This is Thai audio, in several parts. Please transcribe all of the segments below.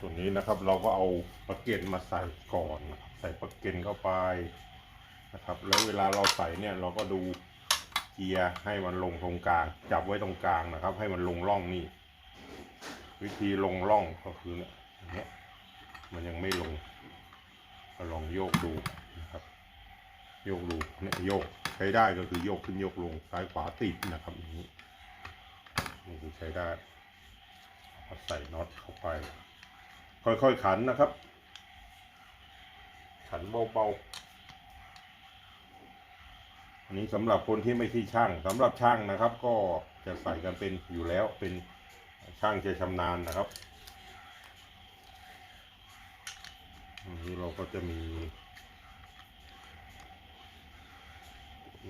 ตัวนี้นะครับเราก็เอาปลาเก็นมาใส่ก่อน ใส่ปลาเก็นเข้าไปนะครับ แล้วเวลาเราใส่เนี่ยเราก็ดูเกียร์ให้มันลงตรงกลาง จับไว้ตรงกลางนะครับ ให้มันลงร่องนี่ วิธีลงร่องก็คือเนี่ยอย่างเนี้ยมันยังไม่ลงก็ลองโยกดูนะครับ โยกดูเนี่ยโยกใช้ได้ก็คือโยกขึ้นโยกลงซ้ายขวาติดนะครับอย่างนี้นี่คือใช้ได้ใส่น็อตเข้าไป ค่อยๆขันนะครับ ขันเบาๆอันนี้สำหรับคนที่ไม่ใช่ช่างสำหรับช่างนะครับ ก็จะใส่กันเป็นอยู่แล้วเป็นช่างจะชำนาญนะครับอันนี้เราก็จะมี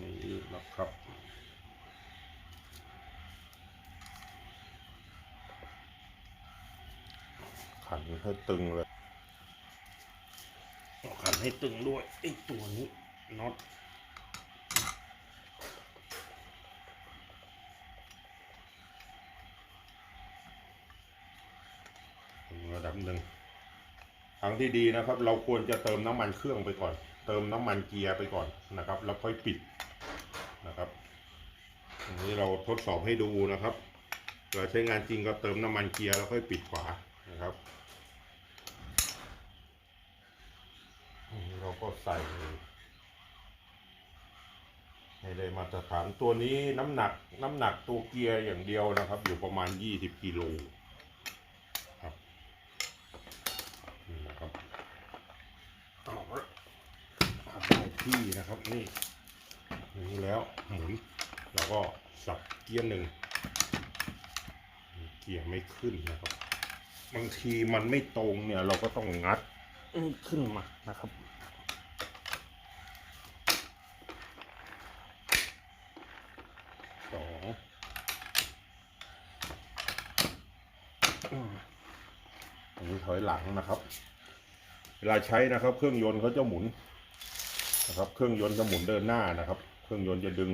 นี่นะครับ ขันให้ตึงเลยขันให้ตึงด้วยไอ้ตัวนี้น็อตถึงระดับหนึ่งทางที่ดีนะครับ เราควรจะเติมน้ำมันเครื่องไปก่อน เติมน้ำมันเกียร์ไปก่อนนะครับ แล้วค่อยปิดนะครับอันนี้เราทดสอบให้ดูนะครับเราใช้งานจริงก็เติมน้ำมันเกียร์แล้วค่อยปิดฝา นะครับ เราก็ใส่ให้ได้มาตรฐานตัวนี้น้ำหนักน้ำหนักตัวเกียร์อย่างเดียวนะครับ อยู่ประมาณ 20กิโลครับนี่นะครับต่อได้ที่นะครับนี่นี่แล้วหมุนแล้วก็สับเกียร์หนึ่งเกียร์ไม่ขึ้นนะครับ บางทีมันไม่ตรงเนี่ย เราก็ต้องงัดขึ้นมานะครับสองอันนี้ถอยหลังนะครับ เวลาใช้นะครับ เครื่องยนต์เขาจะหมุนนะครับ เครื่องยนต์จะหมุนเดินหน้านะครับ เครื่องยนต์จะดึง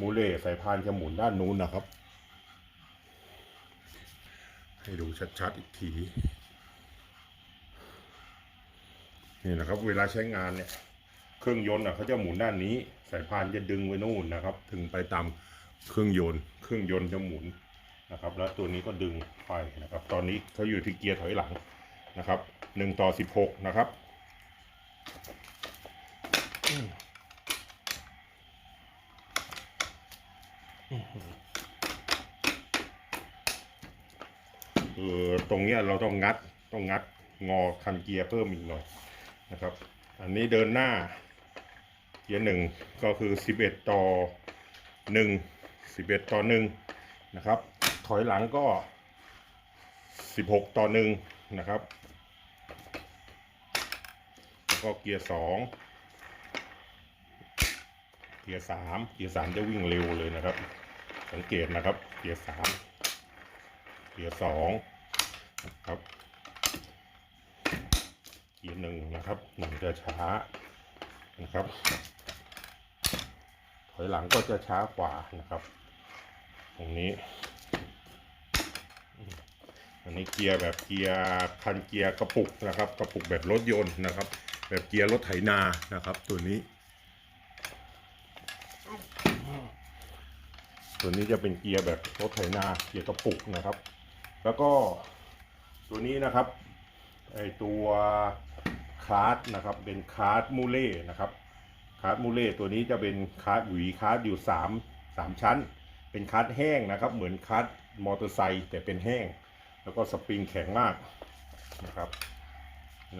มูเล่สายพานจะหมุนด้านนู้นนะครับ ให้ดูชัดๆอีกที นี่นะครับ เวลาใช้งานเนี่ย เครื่องยนต์อะเขาจะหมุนด้านนี้ สายพานจะดึงไว้นู่นนะครับ ถึงไปตามเครื่องยนต์ เครื่องยนต์จะหมุนนะครับ แล้วตัวนี้ก็ดึงไปนะครับ ตอนนี้เขาอยู่ที่เกียร์ถอยหลังนะครับหนึ่งต่อสิบหกนะครับอืม เออตรงเนี้ยเราต้องงัดต้องงัดงอคันเกียร์เพิ่มอีกหน่อยนะครับ อันนี้เดินหน้าเกียร์หนึ่งก็คือ 11 ต่อ 1 11 ต่อ 1 นะครับ ถอยหลังก็ 16 ต่อ 1 นะครับแล้วก็เกียร์สองเกียร์สามเกียร์สามจะวิ่งเร็วเลยนะครับ สังเกตนะครับ เกียร์สามเกียร์สอง นะครับเกียร์หนึ่งนะครับหนึ่งจะช้านะครับ ถอยหลังก็จะช้ากว่านะครับ ตรงนี้ อันนี้เกียร์แบบเกียร์คันเกียร์กระปุกนะครับ กระปุกแบบรถยนต์นะครับ แบบเกียร์รถไถนานะครับ ตัวนี้ ตัวนี้จะเป็นเกียร์แบบรถไถนาเกียร์กระปุกนะครับ แล้วก็ ตัวนี้นะครับไอตัวคาร์ดนะครับเป็นคาร์ดมูเล่นะครับคาร์ดมูเล่ตัวนี้จะเป็นคาร์ดหวีคาร์ดอยู่สามสามชั้น เป็นคาร์ดแห้งนะครับ เหมือนคาร์ดมอเตอร์ไซค์แต่เป็นแห้ง แล้วก็สปริงแข็งมากนะครับ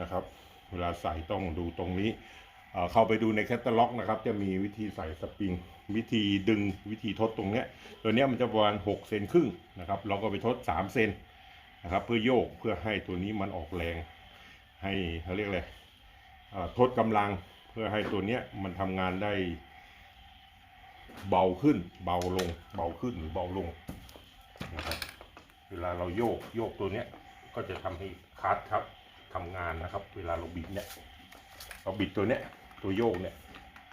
นะครับ เวลาใส่ต้องดูตรงนี้เอ่อเข้าไปดูในแคตตาล็อกนะครับ จะมีวิธีใส่สปริง วิธีดึงวิธีทดตรงเนี้ยตัวเนี้ยมันจะประมาณ6เซนครึ่งนะครับ เราก็ไปทด 3 เซน นะครับ เพื่อโยกเพื่อให้ตัวนี้มันออกแรง ให้เขาเรียกอะไรทดกำลังเพื่อให้ตัวเนี้ยมันทำงานได้เบาขึ้น เบาลง เบาขึ้นหรือเบาลงนะครับเวลาเราโยกโยกตัวเนี้ยก็จะทำให้คัสครับทำงานนะครับ เวลาเราบิดเนี่ยเราบิดตัวเนี้ยตัวโยกเนี่ย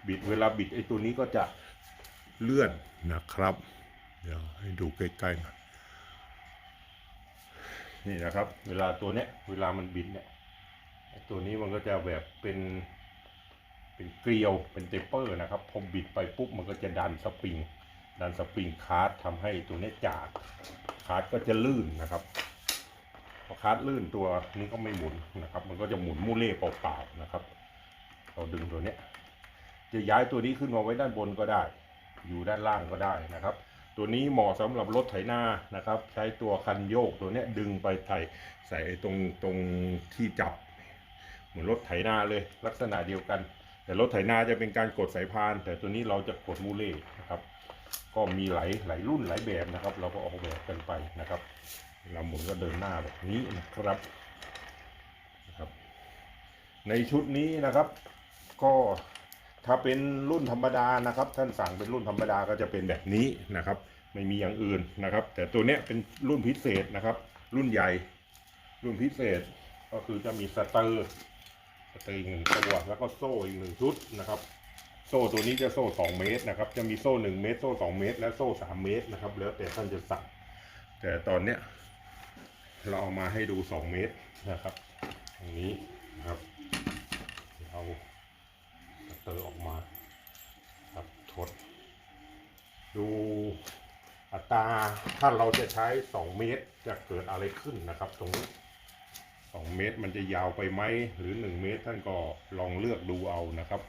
บิดเวลาบิดไอ้ตัวนี้ก็จะเลื่อนนะครับ เดี๋ยวให้ดูใกล้ๆหน่อย นี่นะครับ เวลาตัวเนี้ยเวลามันบินเนี่ยตัวนี้มันก็จะแบบเป็น เป็นเกลียวเป็นเตปเปอร์นะครับพอบิดไปปุ๊บมันก็จะดันสปริง ดันสปริงคาร์ดทำให้ตัวเนี้ยจากคาร์ดก็จะลื่นนะครับพอคาร์ดลื่นตัวนี้ก็ไม่หมุนนะครับ มันก็จะหมุนมูเล่เปล่าๆนะครับ เราดึงตัวเนี้ยจะย้ายตัวนี้ขึ้นมาไว้ด้านบนก็ได้ อยู่ด้านล่างก็ได้นะครับ ตัวนี้เหมาะสำหรับรถไถนานะครับ ใช้ตัวคันโยกตัวเนี้ยดึงไปไถใส่ตรงตรงที่จับ เหมือนรถไถนาเลยลักษณะเดียวกัน แต่รถไถนาจะเป็นการกดสายพาน แต่ตัวนี้เราจะกดมูเล่นะครับ ก็มีหลายหลายรุ่นหลายแบบนะครับ เราก็ออกแบบกันไปนะครับเวลาหมุนก็เดินหน้าแบบนี้นะครับนะครับ ในชุดนี้นะครับ ก็ ถ้าเป็นรุ่นธรรมดานะครับ ท่านสั่งเป็นรุ่นธรรมดาก็จะเป็นแบบนี้นะครับ ไม่มีอย่างอื่นนะครับ แต่ตัวเนี้ยเป็นรุ่นพิเศษนะครับ รุ่นใหญ่ รุ่นพิเศษก็คือจะมีสเตอร์สเตอร์อีกหนึ่งตัวแล้วก็โซ่อีกหนึ่งชุดนะครับ โซ่ตัวนี้จะโซ่สองเมตรนะครับ จะมีโซ่หนึ่งเมตร โซ่สองเมตร และโซ่สามเมตรนะครับ แล้วแต่ท่านจะสั่ง แต่ตอนเนี้ยเราเอามาให้ดูสองเมตรนะครับตรงนี้นะครับ เอา เตอร์ออกมาครับทด ดูอัตราถ้าเราจะใช้ 2 เมตรจะเกิดอะไรขึ้นนะครับ ตรงนี้ 2 เมตรมันจะยาวไปไหมหรือ 1 เมตรท่านก็ลองเลือกดูเอานะครับ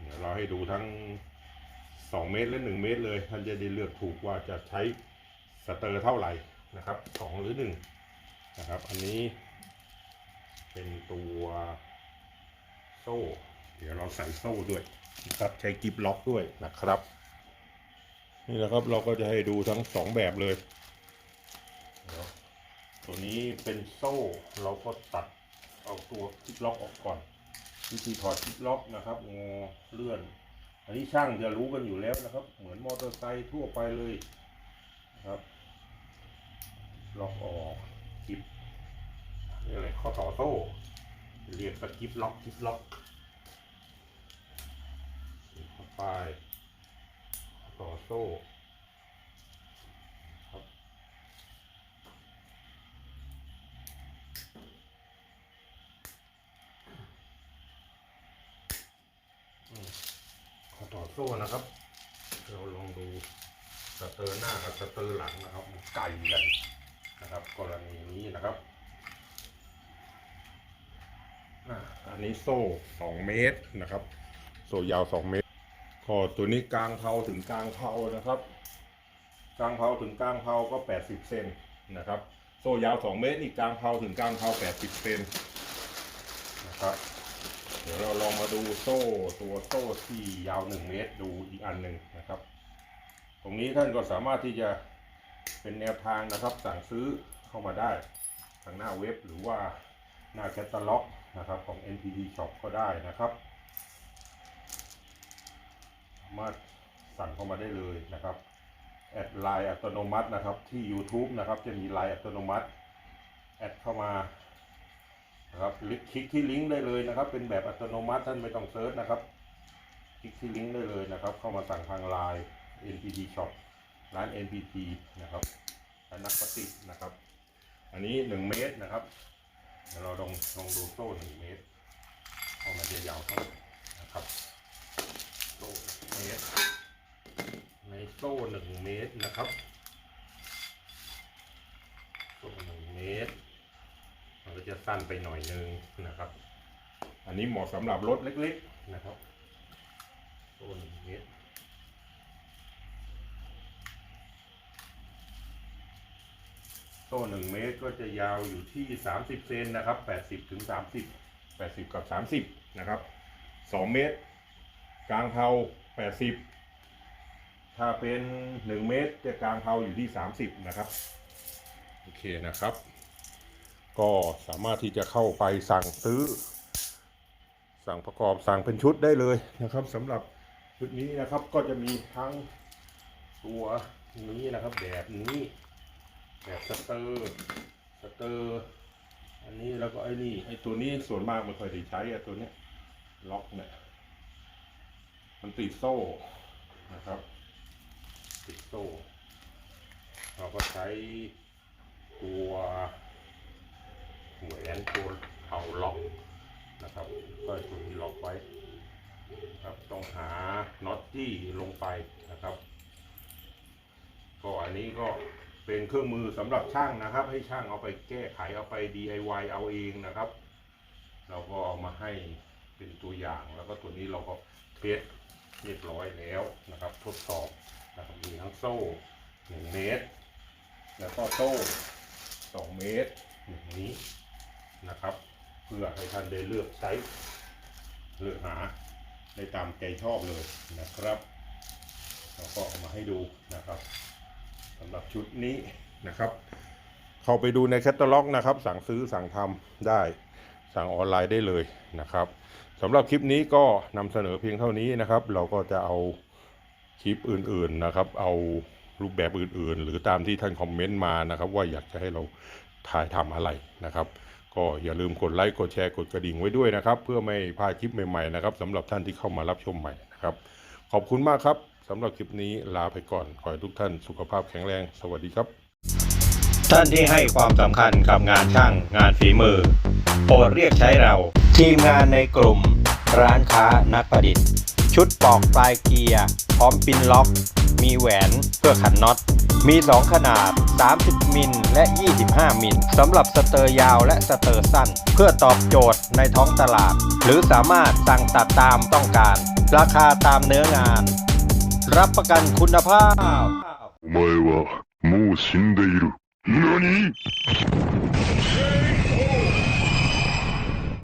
เดี๋ยวเราให้ดูทั้ง 2 เมตรและ 1 เมตรเลย ท่านจะได้เลือกถูกว่าจะใช้สเตอร์เท่าไหร่นะครับ 2 หรือ 1 นะครับ อันนี้เป็นตัวโซ่ ดี๋ยวเราใส่โซ่ด้วยนะครับใช้กิฟล็อกด้วยนะครับ นี่นะครับเราก็จะให้ดูทั้งสองแบบเลย ตัวนี้เป็นโซ่เราก็ตัดเอาตัวคลิปล็อกออกก่อนวิธีถอดคลิปล็อกนะครับงอเลื่อน อันนี้ช่างจะรู้กันอยู่แล้วนะครับ เหมือนมอเตอร์ไซค์ทั่วไปเลยนะครับล็อกออกคลิปนี่อะไรข้อต่อโซ่เรียกสกิปล็อกคลิปล็อก เข้าไปต่อโซ่ครับขอต่อโซ่นะครับ เราลองดูสเตอร์หน้ากับสเตอร์หลังนะครับไกลกันนะครับ กรณีนี้นะครับอันนี้โซ่ 2 เมตรนะครับ โซ่ยาว 2 เมตร ก็ตัวนี้กลางเพาถึงกลางเพานะครับ กลางเพาถึงกลางเพาก็ 80 เซนนะครับ โซ่ยาว 2 เมตรนี่กลางเพาถึงกลางเพา80 เซนนะครับเดี๋ยวเราลองมาดูโซ่ตัวโซ่ที่ยาว 1 เมตรดูอีกอันหนึ่งนะครับ ตรงนี้ท่านก็สามารถที่จะเป็นแนวทางนะครับสั่งซื้อเข้ามาได้ทางหน้าเว็บหรือว่าหน้าแคตตาล็อกนะครับของ NPD Shop ก็ได้นะครับ มารถสั่งเข้ามาได้เลยนะครับแอดไลน์อัตโนมัตินะครับที่ YouTube นะครับจะมีไลน์อัตโนมัติแอดเข้ามานะครับคลิกที่ลิงก์ได้เลยนะครับ เป็นแบบอัตโนมัติท่านไม่ต้องเซิร์ชนะครับคลิกที่ลิงก์ได้เลยนะครับ เข้ามาสั่งทางไลน์ NPT Shop ร้าน NPT นะครับร้านนักปฏินะครับ อันนี้ 1 เมตรนะครับเราลองลองดูโซ่1เมตรเอามาจะยาวเท่าไหร่นะครับ โซ่เมตร ในโซ่หนึ่งเมตรนะครับโซ่หนึ่งเมตรมันก็จะสั้นไปหน่อยนึงนะครับ อันนี้เหมาะสำหรับรถเล็กๆนะครับโซ่หนึ่งเมตรโซ่หนึ่งเมตรก็จะยาวอยู่ที่สามสิบเซนนะครับแปดสิบถึงสามสิบแปดสิบกับสามสิบนะครับสองเมตร กลางเพา80 ถ้าเป็น 1 เมตรจะกลางเพาอยู่ที่ 30 นะครับ โอเคนะครับ ก็สามารถที่จะเข้าไปสั่งซื้อ สั่งประกอบสั่งเป็นชุดได้เลยนะครับสำหรับชุดนี้นะครับก็จะมีทั้งตัวนี้นะครับแบบนี้แบบสเตอร์สเตอร์อันนี้แล้วก็ไอ้นี่ไอ้ตัวนี้ส่วนมากไม่ค่อยได้ใช้อะตัวเนี้ยล็อกเนี่ยมันติดโซ่นะครับ ติดโซ่เราก็ใช้ตัวแหวนตัวเข่าล็อกนะครับก็ตัวนี้ล็อกไว้ครับต้องหาน็อตที่ลงไปนะครับก็อันนี้ก็เป็นเครื่องมือสำหรับช่างนะครับ ให้ช่างเอาไปแก้ไขเอาไป DIY เอาเองนะครับ เราก็เอามาให้เป็นตัวอย่างแล้วก็ตัวนี้เราก็เทสเรียบร้อยแล้วนะครับ ทดสอบ นะครับมีทั้งโซ่หนึ่งเมตร แล้วก็โซ่สองเมตรอย่างนี้นะครับ เพื่อให้ท่านได้เลือกใช้เลือกหาได้ตามใจชอบเลยนะครับเราก็เอามาให้ดูนะครับสำหรับชุดนี้นะครับ เข้าไปดูในแคตตาล็อกนะครับ สั่งซื้อสั่งทำได้สั่งออนไลน์ได้เลยนะครับสำหรับคลิปนี้ก็นำเสนอเพียงเท่านี้นะครับ เราก็จะเอา คลิปอื่นๆนะครับ เอารูปแบบอื่นๆ หรือตามที่ท่านคอมเมนต์มานะครับ ว่าอยากจะให้เราถ่ายทำอะไรนะครับ ก็อย่าลืมกดไลค์กดแชร์กดกระดิ่งไว้ด้วยนะครับ เพื่อไม่พลาดคลิปใหม่ๆนะครับสำหรับท่านที่เข้ามารับชมใหม่นะครับ ขอบคุณมากครับสำหรับคลิปนี้ลาไปก่อนขอให้ทุกท่านสุขภาพแข็งแรง สวัสดีครับ ท่านที่ให้ความสำคัญกับงานช่างงานฝีมือ โปรดเรียกใช้เรา ทีมงานในกลุ่ม ร้านค้านักประดิษฐ์ ชุดปอกปลายเกียร์ พร้อมปินล็อก มีแหวนเพื่อขันน็อต มี 2 ขนาด 30 มิลและ 25 มิลสำหรับสเตอร์ยาวและสเตอร์สั้น เพื่อตอบโจทย์ในท้องตลาด หรือสามารถสั่งตัดตามต้องการ ราคาตามเนื้องาน รับประกันคุณภาพ お前はもう死んでいる。何